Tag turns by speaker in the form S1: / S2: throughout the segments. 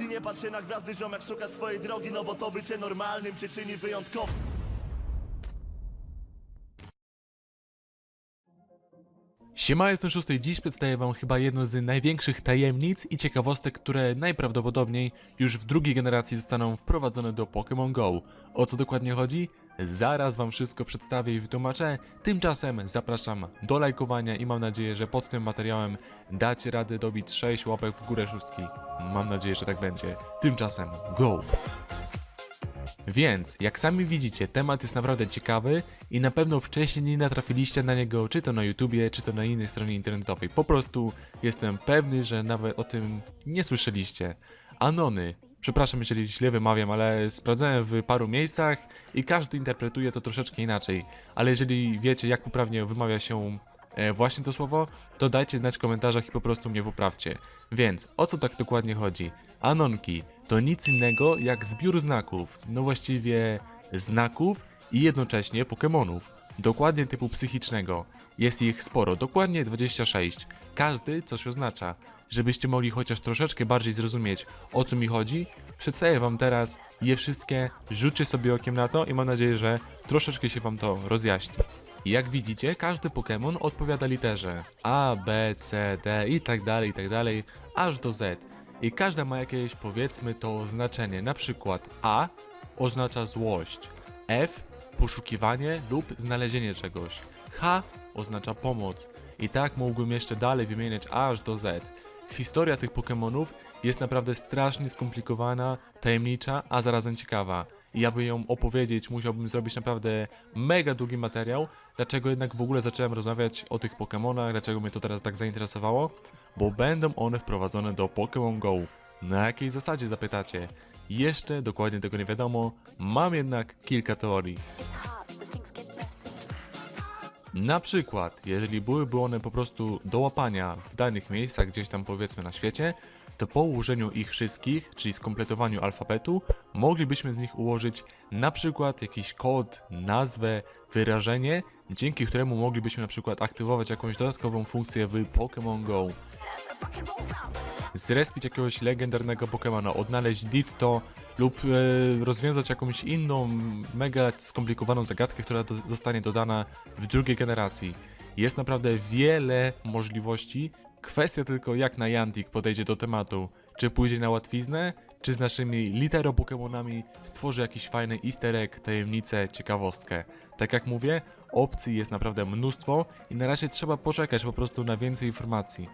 S1: I nie patrz się na gwiazdy, ziomek szuka swojej drogi No bo to bycie normalnym cię czyni wyjątkowym
S2: Siema, jestem szósty i dziś przedstawię wam chyba jedno z największych tajemnic i ciekawostek, które najprawdopodobniej już w drugiej generacji zostaną wprowadzone do Pokémon GO. O co dokładnie chodzi? Zaraz wam wszystko przedstawię i wytłumaczę. Tymczasem zapraszam do lajkowania i mam nadzieję, że pod tym materiałem dacie radę dobić 6 łapek w górę szóstki. Mam nadzieję, że tak będzie. Tymczasem GO! Więc, jak sami widzicie, temat jest naprawdę ciekawy i na pewno wcześniej nie natrafiliście na niego, czy to na YouTubie, czy to na innej stronie internetowej. Po prostu jestem pewny, że nawet o tym nie słyszeliście. Anony. Przepraszam, jeżeli źle wymawiam, ale sprawdzałem w paru miejscach i każdy interpretuje to troszeczkę inaczej. Ale jeżeli wiecie, jak poprawnie wymawia się e, właśnie to słowo, to dajcie znać w komentarzach i po prostu mnie poprawcie. Więc, o co tak dokładnie chodzi? Anonki to nic innego jak zbiór znaków, no właściwie znaków i jednocześnie Pokémonów. Dokładnie typu psychicznego. Jest ich sporo, dokładnie 26. Każdy coś oznacza. Żebyście mogli chociaż troszeczkę bardziej zrozumieć o co mi chodzi, przedstawię wam teraz je wszystkie, rzućcie sobie okiem na to i mam nadzieję, że troszeczkę się wam to rozjaśni. Jak widzicie, każdy Pokémon odpowiada literze A, B, C, D i tak dalej, i tak dalej, aż do Z. I każda ma jakieś, powiedzmy to, znaczenie. Na przykład A oznacza złość, F poszukiwanie lub znalezienie czegoś, H oznacza pomoc. I tak mógłbym jeszcze dalej wymieniać aż do Z. Historia tych Pokémonów jest naprawdę strasznie skomplikowana, tajemnicza, a zarazem ciekawa. I aby ją opowiedzieć, musiałbym zrobić naprawdę mega długi materiał. Dlaczego jednak w ogóle zacząłem rozmawiać o tych Pokémonach, dlaczego mnie to teraz tak zainteresowało? Bo będą one wprowadzone do Pokémon Go. Na jakiej zasadzie zapytacie? Jeszcze dokładnie tego nie wiadomo, mam jednak kilka teorii. Na przykład, jeżeli byłyby one po prostu do łapania w danych miejscach, gdzieś tam powiedzmy na świecie, to po ułożeniu ich wszystkich, czyli skompletowaniu alfabetu, moglibyśmy z nich ułożyć na przykład jakiś kod, nazwę, wyrażenie, dzięki któremu moglibyśmy na przykład aktywować jakąś dodatkową funkcję w Pokémon Go. Zrespić jakiegoś legendarnego Pokémona, odnaleźć Ditto lub e, rozwiązać jakąś inną, mega skomplikowaną zagadkę, która do, zostanie dodana w drugiej generacji. Jest naprawdę wiele możliwości. Kwestia tylko jak na Yantik podejdzie do tematu. Czy pójdzie na łatwiznę, czy z naszymi litero Pokémonami stworzy jakiś fajny easter egg, tajemnicę, ciekawostkę. Tak jak mówię, opcji jest naprawdę mnóstwo i na razie trzeba poczekać po prostu na więcej informacji.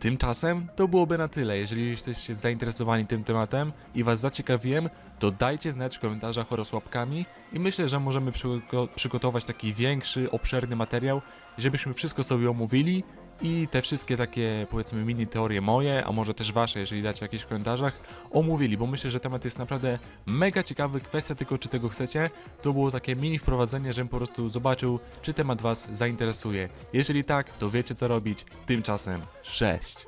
S2: Tymczasem to byłoby na tyle. Jeżeli jesteście zainteresowani tym tematem i Was zaciekawiłem, to dajcie znać w komentarzach oraz łapkami i myślę, że możemy przygo- przygotować taki większy, obszerny materiał, żebyśmy wszystko sobie omówili i te wszystkie takie powiedzmy mini teorie moje, a może też Wasze, jeżeli dacie jakieś w komentarzach, omówili, bo myślę, że temat jest naprawdę mega ciekawy. Kwestia tylko, czy tego chcecie. To było takie mini wprowadzenie, żebym po prostu zobaczył, czy temat Was zainteresuje. Jeżeli tak, to wiecie co robić. Tymczasem, cześć!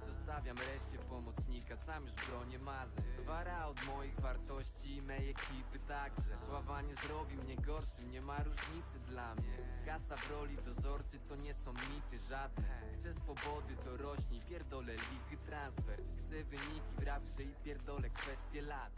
S3: Zostawiam reszcie pomocnika, sam już bronię Wara od moich wartości, także Sława nie zrobi mnie gorszym, nie ma różnicy dla mnie. Kasa w roli dozorcy to nie są mity żadne. Chcę swobody, dorośnij, pierdolę lichy transfer. Chcę wyniki w rapce i pierdolę kwestie lat